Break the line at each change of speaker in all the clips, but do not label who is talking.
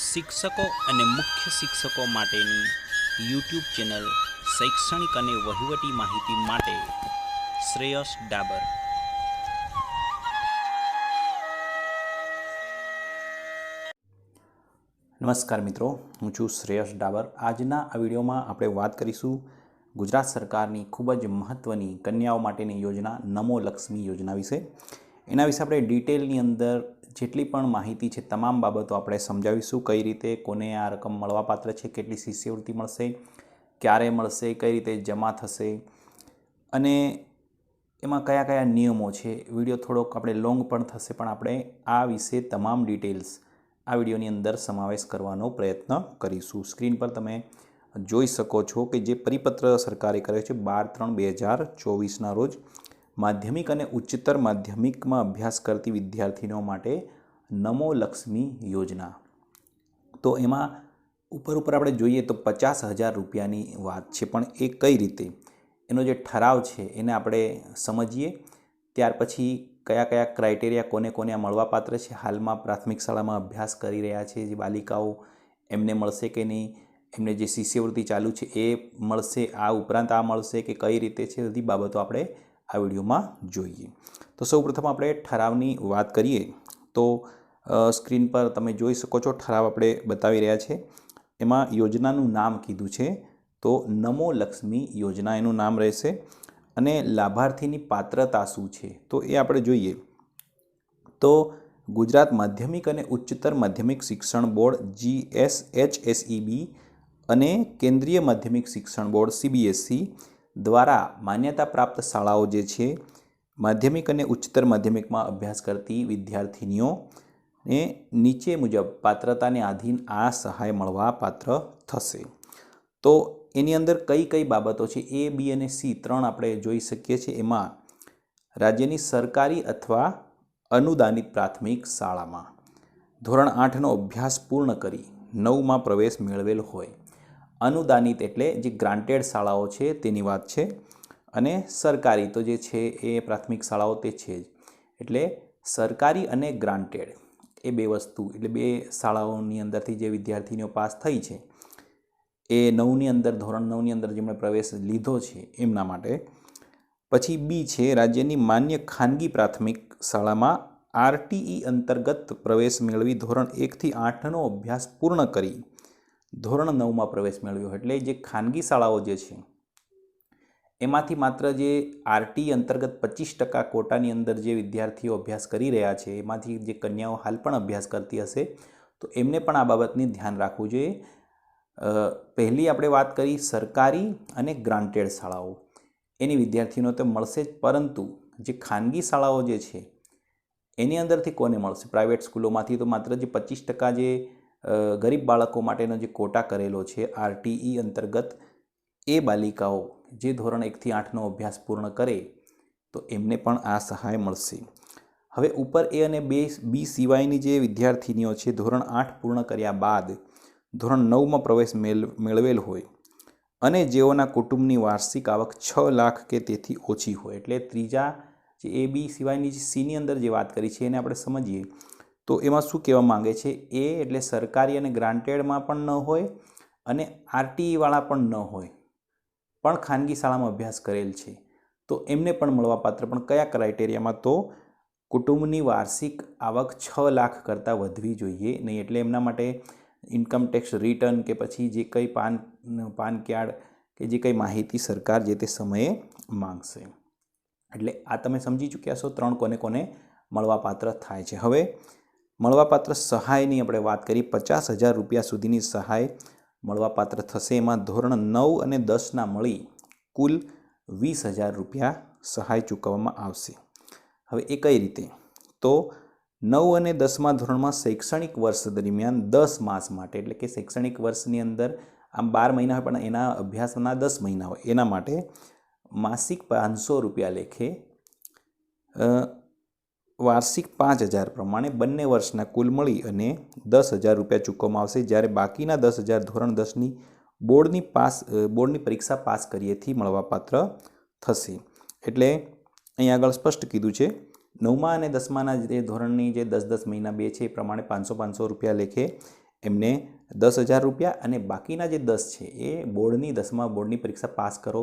શિક્ષકો અને મુખ્ય શિક્ષકો માટેની યુટ્યુબ ચેનલ શૈક્ષણિક અને વહીવટી માહિતી માટે શ્રેયસ ડાબર
નમસ્કાર મિત્રો હું છું શ્રેયસ ડાબર આજના આ વિડીયોમાં આપણે વાત કરીશું ગુજરાત સરકારની ખૂબ જ મહત્ત્વની કન્યાઓ માટેની યોજના નમો લક્ષ્મી યોજના વિશે એના વિશે આપણે ડિટેલની અંદર જેટલી પણ માહિતી છે તમામ બાબતો આપણે સમજાવીશું કઈ રીતે કોને આ રકમ મળવાપાત્ર છે કેટલી શિષ્યવૃત્તિ મળશે ક્યારે મળશે કઈ રીતે જમા થશે અને એમાં કયા કયા નિયમો છે વિડીયો થોડોક આપણે લોંગ પણ થશે પણ આપણે આ વિશે તમામ ડિટેલ્સ આ વિડીયોની અંદર સમાવેશ કરવાનો પ્રયત્ન કરીશું સ્ક્રીન પર તમે જોઈ શકો છો કે જે પરિપત્ર સરકારે કર્યો છે બાર ત્રણ બે હજાર ચોવીસના રોજ માધ્યમિક અને ઉચ્ચતર માધ્યમિકમાં અભ્યાસ કરતી વિદ્યાર્થીનો માટે નમો લક્ષ્મી યોજના તો એમાં ઉપર ઉપર આપણે જોઈએ તો પચાસ હજાર રૂપિયાની વાત છે પણ એ કઈ રીતે એનો જે ઠરાવ છે એને આપણે સમજીએ ત્યાર પછી કયા કયા ક્રાઇટેરિયા કોને કોને આ મળવાપાત્ર છે હાલમાં પ્રાથમિક શાળામાં અભ્યાસ કરી રહ્યા છે જે બાલિકાઓ એમને મળશે કે નહીં એમને જે શિષ્યવૃત્તિ ચાલુ છે એ મળશે આ ઉપરાંત આ મળશે કે કઈ રીતે છે બધી બાબતો આપણે આ વિડીયોમાં જોઈએ તો સૌપ્રથમ આપણે ઠરાવની વાત કરીએ તો સ્ક્રીન પર તમે જોઈ શકો છો ઠરાવ આપણે બતાવી રહ્યા છે એમાં યોજનાનું નામ કીધું છે તો નમો લક્ષ્મી યોજના એનું નામ રહેશે અને લાભાર્થીની પાત્રતા શું છે તો એ આપણે જોઈએ તો ગુજરાત માધ્યમિક અને ઉચ્ચતર માધ્યમિક શિક્ષણ બોર્ડ જીએસએચએસઈબી e અને કેન્દ્રીય માધ્યમિક શિક્ષણ બોર્ડ સીબીએસસી દ્વારા માન્યતા પ્રાપ્ત શાળાઓ જે છે માધ્યમિક અને ઉચ્ચતર માધ્યમિકમાં અભ્યાસ કરતી વિદ્યાર્થિનીઓ ને નીચે મુજબ પાત્રતાને આધીન આ સહાય મળવા પાત્ર થશે તો એની અંદર કઈ કઈ બાબતો છે એ બી અને સી ત્રણ આપણે જોઈ શકીએ છીએ એમાં રાજ્યની સરકારી અથવા અનુદાનિત પ્રાથમિક શાળામાં ધોરણ આઠનો અભ્યાસ પૂર્ણ કરી નવમાં પ્રવેશ મેળવેલ હોય અનુદાનિત એટલે જે ગ્રાન્ટેડ શાળાઓ છે તેની વાત છે અને સરકારી તો જે છે એ પ્રાથમિક શાળાઓ તે છે જ એટલે સરકારી અને ગ્રાન્ટેડ એ બે વસ્તુ એટલે બે શાળાઓની અંદરથી જે વિદ્યાર્થીનીઓ પાસ થઈ છે એ નવની અંદર ધોરણ નવની અંદર જેમણે પ્રવેશ લીધો છે એમના માટે પછી બી છે રાજ્યની માન્ય ખાનગી પ્રાથમિક શાળામાં આરટીઈ અંતર્ગત પ્રવેશ મેળવી ધોરણ એકથી આઠનો અભ્યાસ પૂર્ણ કરી ધોરણ નવમાં પ્રવેશ મેળવ્યો એટલે જે ખાનગી શાળાઓ જે છે એમાંથી માત્ર જે આરટી અંતર્ગત પચીસ ટકા કોટાની અંદર જે વિદ્યાર્થીઓ અભ્યાસ કરી રહ્યા છે એમાંથી જે કન્યાઓ હાલ પણ અભ્યાસ કરતી હશે તો એમને પણ આ બાબતની ધ્યાન રાખવું જોઈએ પહેલી આપણે વાત કરી સરકારી અને ગ્રાન્ટેડ શાળાઓ એની વિદ્યાર્થીઓને તો મળશે જ પરંતુ જે ખાનગી શાળાઓ જે છે એની અંદરથી કોને મળશે પ્રાઇવેટ સ્કૂલોમાંથી તો માત્ર જે પચીસ ટકા જે ગરીબ બાળકો માટેનો જે કોટા કરેલો છે આરટીઈ અંતર્ગત એ બાલિકાઓ જે ધોરણ એકથી આઠનો અભ્યાસ પૂર્ણ કરે તો એમને પણ આ સહાય મળશે હવે ઉપર એ અને બે બી સિવાયની જે વિદ્યાર્થીનીઓ છે ધોરણ આઠ પૂર્ણ કર્યા બાદ ધોરણ નવમાં પ્રવેશ મેળવેલ હોય અને જેઓના કુટુંબની વાર્ષિક આવક છ લાખ કે તેથી ઓછી હોય એટલે ત્રીજા જે એ બી સિવાયની જે સીની અંદર જે વાત કરી છે એને આપણે સમજીએ તો એમાં શું કહેવા માંગે છે એ એટલે સરકારી અને ગ્રાન્ટેડમાં પણ ન હોય અને આરટીઈવાળા પણ ન હોય પણ ખાનગી શાળામાં અભ્યાસ કરેલ છે તો એમને પણ મળવાપાત્ર પણ કયા ક્રાઇટેરિયામાં તો કુટુંબની વાર્ષિક આવક છ લાખ કરતાં વધવી જોઈએ નહીં એટલે એમના માટે ઇન્કમ ટેક્સ રિટર્ન કે પછી જે કંઈ પાન પાન કાર્ડ કે જે કંઈ માહિતી સરકાર જે તે સમયે માંગશે એટલે આ તમે સમજી ચૂક્યા છો ત્રણ કોને કોને મળવાપાત્ર થાય છે હવે મળવાપાત્ર સહાયની આપણે વાત કરી પચાસ હજાર રૂપિયા સુધીની સહાય મળવાપાત્ર થશે એમાં ધોરણ નવ અને દસના મળી કુલ વીસ હજાર રૂપિયા સહાય ચૂકવવામાં આવશે હવે એ કઈ રીતે તો નવ અને દસમા ધોરણમાં શૈક્ષણિક વર્ષ દરમિયાન દસ માસ માટે એટલે કે શૈક્ષણિક વર્ષની અંદર આમ બાર મહિના હોય પણ એના અભ્યાસના દસ મહિના હોય એના માટે માસિક પાંચસો રૂપિયા લેખે વાર્ષિક પાંચ હજાર પ્રમાણે બંને વર્ષના કુલ મળી અને દસ હજાર રૂપિયા ચૂકવવામાં આવશે જ્યારે બાકીના દસ હજાર ધોરણ દસની બોર્ડની પાસ બોર્ડની પરીક્ષા પાસ કરીએથી મળવાપાત્ર થશે એટલે અહીં આગળ સ્પષ્ટ કીધું છે નવમા અને દસમાના જે ધોરણની જે દસ દસ મહિના બે છે એ પ્રમાણે પાંચસો પાંચસો રૂપિયા લેખે એમને દસ હજાર રૂપિયા અને બાકીના જે દસ છે એ બોર્ડની દસમા બોર્ડની પરીક્ષા પાસ કરો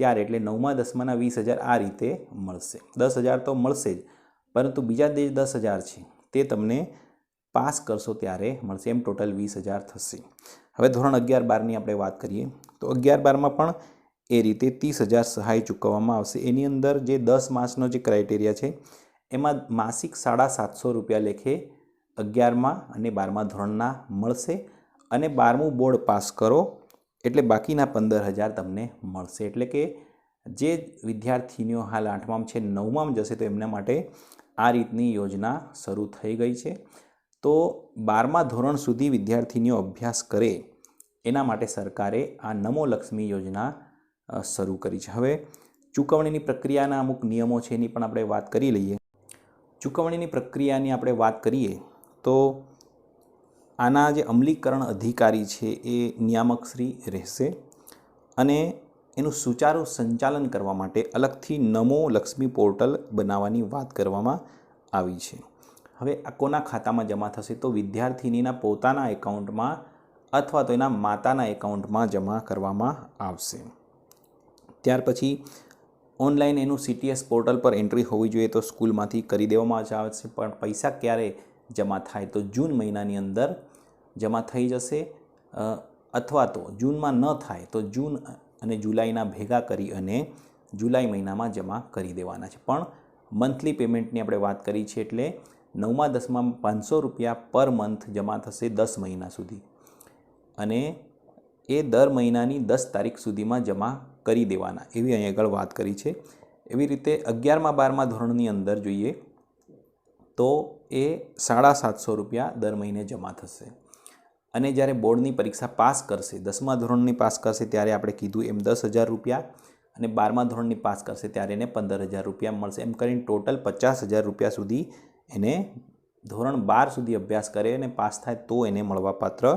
ત્યારે એટલે નવમા દસમાના વીસ હજાર આ રીતે મળશે દસ હજાર તો મળશે જ પરંતુ બીજા દેશ દસ હજાર છે તે તમને પાસ કરશો ત્યારે મળશે એમ ટોટલ વીસ હજાર થશે હવે ધોરણ અગિયાર બારની આપણે વાત કરીએ તો અગિયાર બારમાં પણ એ રીતે ત્રીસ હજાર સહાય ચૂકવવામાં આવશે એની અંદર જે દસ માસનો જે ક્રાઇટેરિયા છે એમાં માસિક સાડા સાતસો રૂપિયા લેખે અગિયારમાં અને બારમા ધોરણના મળશે અને બારમું બોર્ડ પાસ કરો એટલે બાકીના પંદર હજાર તમને મળશે એટલે કે જે વિદ્યાર્થીનીઓ હાલ આઠમામાં છે નવમામાં જશે તો એમના માટે આ રીતની યોજના શરૂ થઈ ગઈ છે તો બારમા ધોરણ સુધી વિદ્યાર્થીનીઓ અભ્યાસ કરે એના માટે સરકારે આ નમો લક્ષ્મી યોજના શરૂ કરી છે હવે ચૂકવણીની પ્રક્રિયાના અમુક નિયમો છે એની પણ આપણે વાત કરી લઈએ ચૂકવણીની પ્રક્રિયાની આપણે વાત કરીએ તો આના જે અમલીકરણ અધિકારી છે એ નિયામકશ્રી રહેશે અને એનું સુચારુ સંચાલન કરવા માટે અલગથી નમો લક્ષ્મી પોર્ટલ બનાવવાની વાત કરવામાં આવી છે હવે આ કોના ખાતામાં જમા થશે તો વિદ્યાર્થિનીના પોતાના એકાઉન્ટમાં અથવા તો એના માતાના એકાઉન્ટમાં જમા કરવામાં આવશે ત્યાર પછી ઓનલાઈન એનું સીટીએસ પોર્ટલ પર એન્ટ્રી હોવી જોઈએ તો સ્કૂલમાંથી કરી દેવામાં જ આવશે પણ પૈસા ક્યારે જમા થાય તો જૂન મહિનાની અંદર જમા થઈ જશે અથવા તો જૂનમાં ન થાય તો જૂન અને જુલાઈના ભેગા કરી અને જુલાઈ મહિનામાં જમા કરી દેવાના છે પણ મંથલી પેમેન્ટની આપણે વાત કરી છે એટલે નવમા દસમાં પાંચસો રૂપિયા પર મંથ જમા થશે દસ મહિના સુધી અને એ દર મહિનાની દસ તારીખ સુધીમાં જમા કરી દેવાના એવી અહીં આગળ વાત કરી છે એવી રીતે અગિયારમાં બારમા ધોરણની અંદર જોઈએ તો એ સાડા સાતસો રૂપિયા દર મહિને જમા થશે અને જ્યારે બોર્ડની પરીક્ષા પાસ કરશે દસમા ધોરણની પાસ કરશે ત્યારે આપણે કીધું એમ દસ હજાર રૂપિયા અને બારમા ધોરણની પાસ કરશે ત્યારે એને પંદર હજાર રૂપિયા મળશે એમ કરીને ટોટલ પચાસ હજાર રૂપિયા સુધી એને ધોરણ બાર સુધી અભ્યાસ કરે અને પાસ થાય તો એને મળવાપાત્ર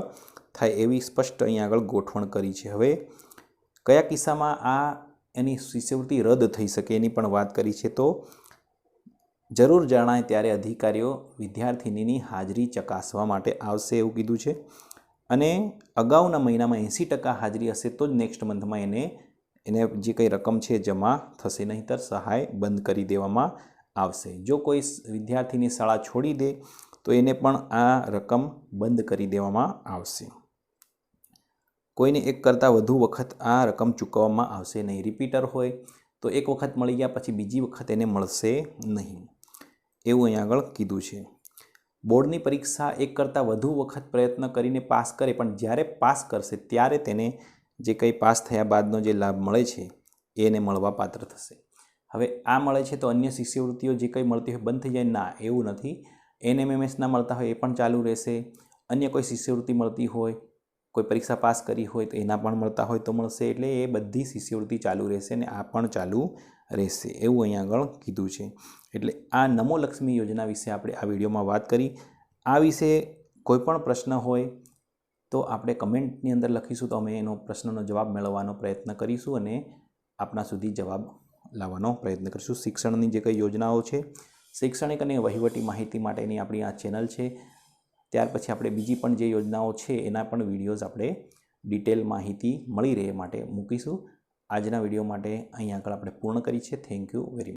થાય એવી સ્પષ્ટ અહીં આગળ ગોઠવણ કરી છે હવે કયા કિસ્સામાં આ એની શિષ્યવૃત્તિ રદ થઈ શકે એની પણ વાત કરી છે તો જરૂર જણાય ત્યારે અધિકારીઓ વિદ્યાર્થીનીની હાજરી ચકાસવા માટે આવશે એવું કીધું છે અને અગાઉના મહિનામાં એંસી ટકા હાજરી હશે તો જ નેક્સ્ટ મંથમાં એને એને જે કંઈ રકમ છે જમા થશે નહીંતર સહાય બંધ કરી દેવામાં આવશે જો કોઈ વિદ્યાર્થીની શાળા છોડી દે તો એને પણ આ રકમ બંધ કરી દેવામાં આવશે કોઈને એક કરતાં વધુ વખત આ રકમ ચૂકવવામાં આવશે નહીં રિપીટર હોય તો એક વખત મળી ગયા પછી બીજી વખત એને મળશે નહીં એવું અહીંયા આગળ કીધું છે બોર્ડની પરીક્ષા એક કરતાં વધુ વખત પ્રયત્ન કરીને પાસ કરે પણ જ્યારે પાસ કરશે ત્યારે તેને જે કંઈ પાસ થયા બાદનો જે લાભ મળે છે એને મળવા પાત્ર થશે હવે આ મળે છે તો અન્ય શિષ્યવૃત્તિઓ જે કંઈ મળતી હોય બંધ થઈ જાય ના એવું નથી એનએમએમએસના મળતા હોય એ પણ ચાલુ રહેશે અન્ય કોઈ શિષ્યવૃત્તિ મળતી હોય કોઈ પરીક્ષા પાસ કરી હોય તો એના પણ મળતા હોય તો મળશે એટલે એ બધી શિષ્યવૃત્તિ ચાલુ રહેશે ને આ પણ ચાલુ રહેશે એવું અહીંયા આગળ કીધું છે એટલે આ નમો લક્ષ્મી યોજના વિશે આપણે આ વિડીયોમાં વાત કરી આ વિશે કોઈપણ પ્રશ્ન હોય તો આપણે કમેન્ટની અંદર લખીશું તો અમે એનો પ્રશ્નનો જવાબ મેળવવાનો પ્રયત્ન કરીશું અને આપણા સુધી જવાબ લાવવાનો પ્રયત્ન કરીશું શિક્ષણની જે કંઈ યોજનાઓ છે શૈક્ષણિક અને વહીવટી માહિતી માટેની આપણી આ ચેનલ છે ત્યાર પછી આપણે બીજી પણ જે યોજનાઓ છે એના પણ વિડીયોઝ આપણે ડિટેલ માહિતી મળી રહે માટે મૂકીશું આજના વિડીયો માટે અહીં આગળ આપણે પૂર્ણ કરી છે થેન્ક યુ વેરી મચ